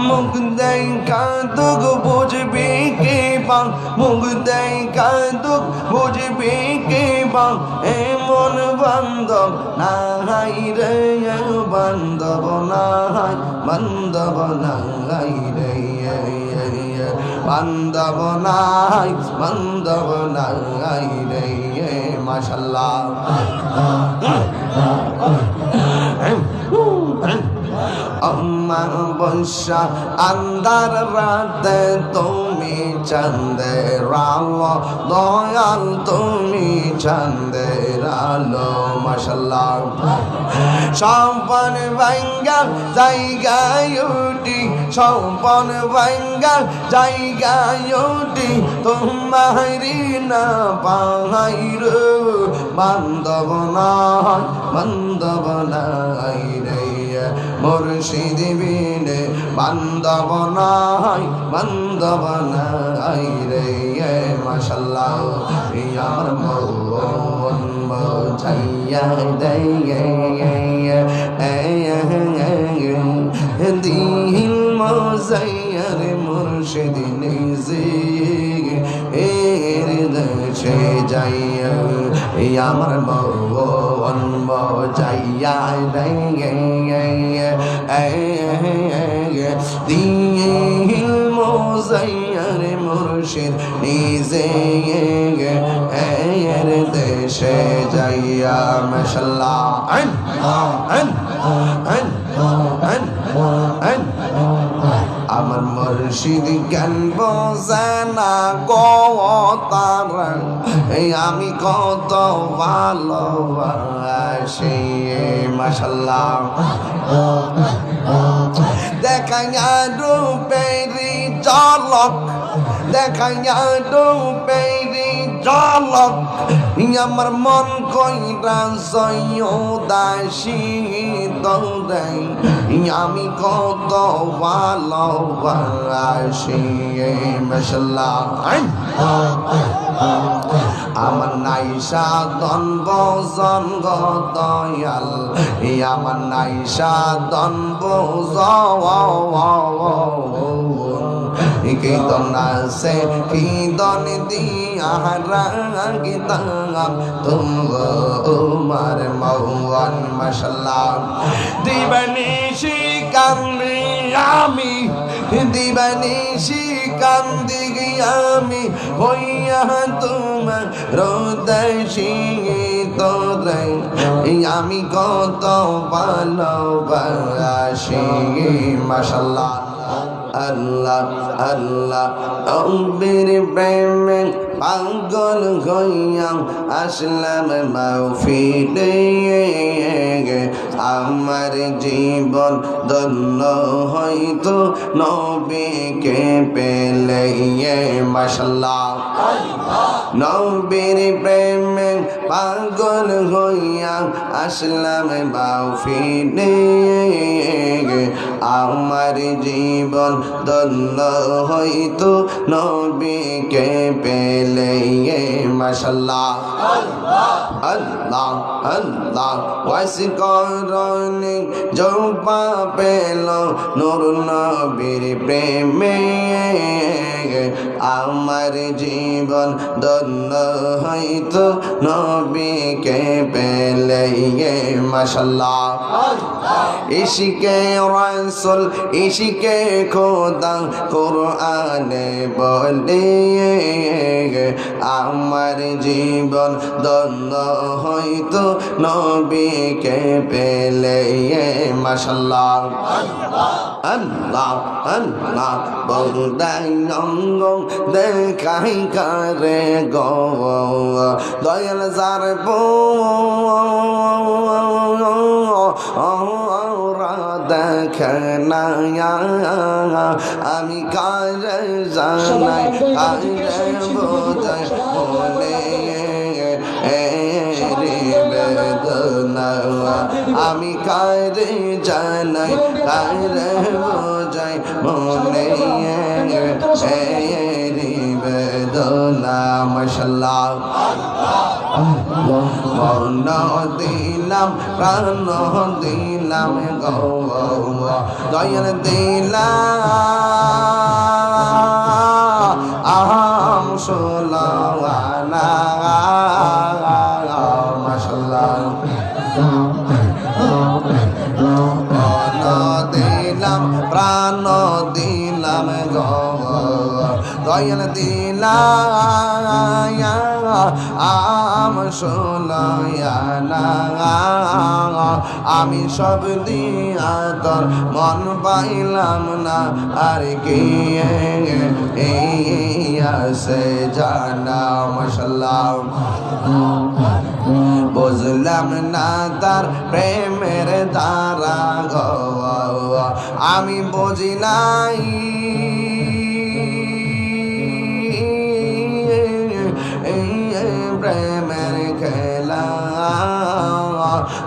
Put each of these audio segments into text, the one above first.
মুখ দেয় কাঁদুক বুঝবি কে বাং মুখ দেয় কাঁদুক বুঝবি কে বাং এমন বান্ধব নাই রে বান্ধব নাই বান্ধব নাই রে বান্ধব নাই বান্ধব নাই রে মাশাল্লাহ আমার বৈশা আন্দার রাতে তুমি চন্দের আলো, দয়াল তুমি চন্দের আলো মশাল্লাহ সম্পন ভাঙ্গার জায়গায় উঠি সম্পন ভাঙ্গার জায়গায় উঠি, তোমারি না পাহাইর বান্ধব নাই, বান্ধব রে। মুর্শিদ বিনে বান্ধব নাই বান্ধব নাই রে মাশাল্লাহ আমার মন মজাইয়া দে দিল মজাইয়ার মুর্শিদ নিজে, এর দেশে যাইয়া আমার মন মজাইয়া দিয়ে দিল মজাইয়ার মুর্শিদ নিজে দেশে যাইয়া মাশাল্লাহ আন আন আন আন আন আমার মুর্শিদ জ্ঞান বোঝেনা গো তারা? এই আমি কত ভালোবাসি মাশাল্লাহ দেখাইয়া রূপেরি জলক দেখাইয়া রূপেরি জলক আমার মন কইরা সয়োদাসী দৌড়াই আমি কত ভালোবাসি মশলা আমার নাইসা দনব জনগ দয়াল। আমার নাইসা দনব কি দনাসে কি দন দিয়া রাগিতাম তুম উমার মৌয়ান মশলা দিবানিশি আমি দিবানিশি কান্দি আমি, হইয়া তোমার রোদশি আমি কত ভালোবাসি মাশাল্লাহ আল্লাহ আল্লাহ অম্বির প্রেমে পাগল হইয়া আসলাম মাহফিলে আমার জীবন দন্য হয়তো নবীকে পেলে মাসাল্লাহ নবীর প্রেমে পাগল হইয়া আসলাম মাহফিলে আমার জীবন দন্য হইতো নবীকে পেলে মাসাল্লাহ আল্লাহ আল্লাহ ওয়াস করনি জোপা পেল নূর নবীর প্রেমে। আমার জীবন দন্য হইতো নবীকে পেলে মাসাল্লাহ ইশিকে রাসূল, ইশিকে খোদা কোরআনে বলে আমার জীবন দন্য হয়তো নবীকে পেলে মাশাল্লাহ। আল্লাহ আল্লাহ বলদাই অঙ্গ দেখাই করে গো। দয়াল যার পো দেখে না আমি কার জানাই? কার বোঝাই আমি কারে জানাই, কারে বোঝাই? মনে বেদনা মশাল্লাহ মন দিলাম, প্রাণ দিলাম গো দয়াল দিলাম। আম আমি সব দিয়া তোর মন পাইলাম না, আর কি এই আছে জানা, মশাল্লাহ বুঝলাম না তার প্রেমের দ্বারা গো। আমি বুঝি নাই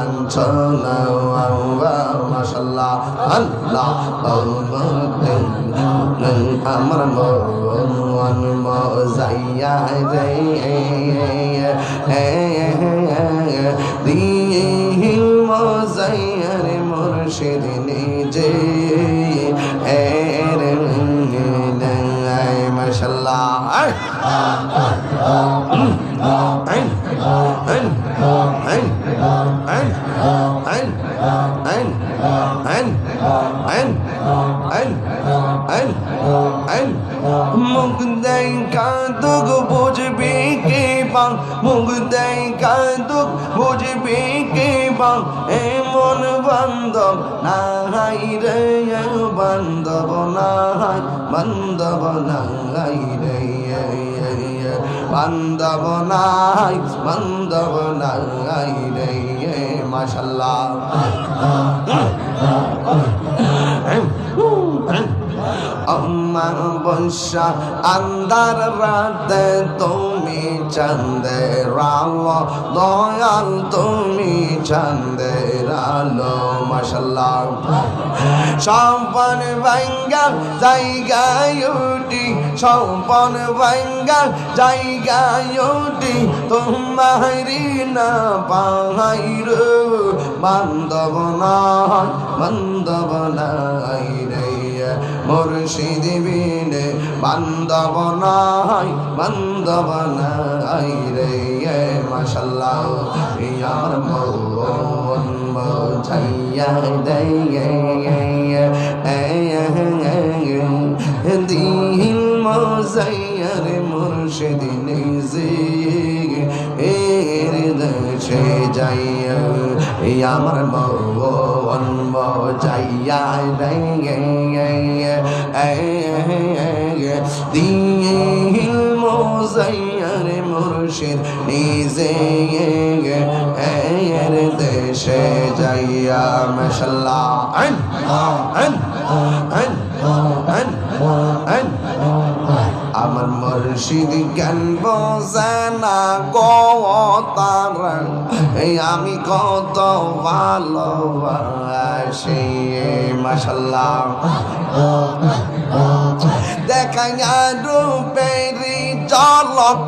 কোরআন ছলাও আল্লাহ মাশাআল্লাহ আল্লাহ বাউমাতিন নন আমার মন মজাইয়া রে দিয়ে হিল মজাইয়া রে মুর্শিদ নিজে মাশাআল্লাহ আল্লাহ আল্লাহ আল্লাহ। মুখ দেই কাঁদুক বুঝবি কে পাং মুখ দেই কাঁদুক বুঝবি কে পাং এমন বান্ধব নাই রে বান্ধব নাই বান্ধব নাই রে বান্ধব নাই বান্ধব নাই রে মাশাল্লাহ আমার বর্ষা আন্দার রাতে তুমি চন্দের আলো দয়াল তুমি চন্দের আলো মাসাল্লাহ সম্পন ভাঙ্গা জায়গায় উঠি সম্পন ভাঙ্গা জায়গায় উঠি, তোমারি না পাহাইর বান্ধব নাই রে। মুর্শিদ বিনে বান্ধব নাই বান্ধব নাই রে মাশাল্লাহ আমার মন বোঝাইয়া দেয় দিল মজাইয়ার মুর্শিদ নিজে এর দেশে যাইয়া আমার মন বোঝাইয়া দেয় মাইয়ার মুর্শিদ, নিজে এর দেশে যাইয়া মশাল্লা আমার মুর্শিদ জ্ঞান বোঝানা গো তার। আমি কত ভালোবাসি মশাল্লা দেখাইয়া রূপেরি ঝলক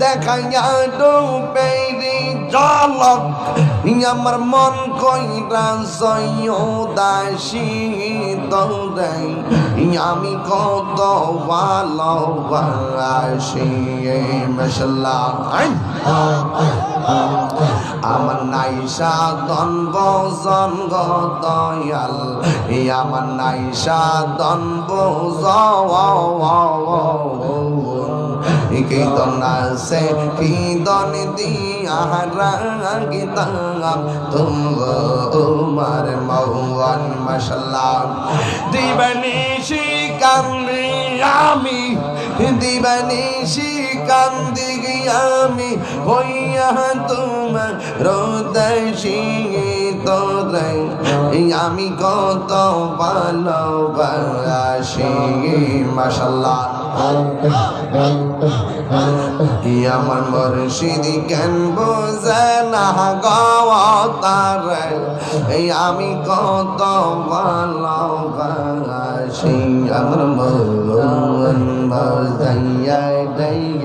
দেখাইয়া ডুবেরি ঝলক আমার মন কইরা সৈদাসী তোরে আমি কত ভালোবাসি মশলা আমার নাইসা দনব জনগ দয়াল। আমার নাইসা দনব জ বেদনা সে পিদন দিয়া রাগিতাম তুমগো উমর মৌবন মশলাম দিবনিশি কান্দি আমি দিবনিশি কান্দি আমি, হইয়া তুম রোদশি তো রঙ আমি কত ভালোবাসি মশাল্লাহ আমার মুর্শিদ কেন বোঝে না গাওয়াতার আমি কত ভালোবাসি আমার মন বাজাইয়া দিল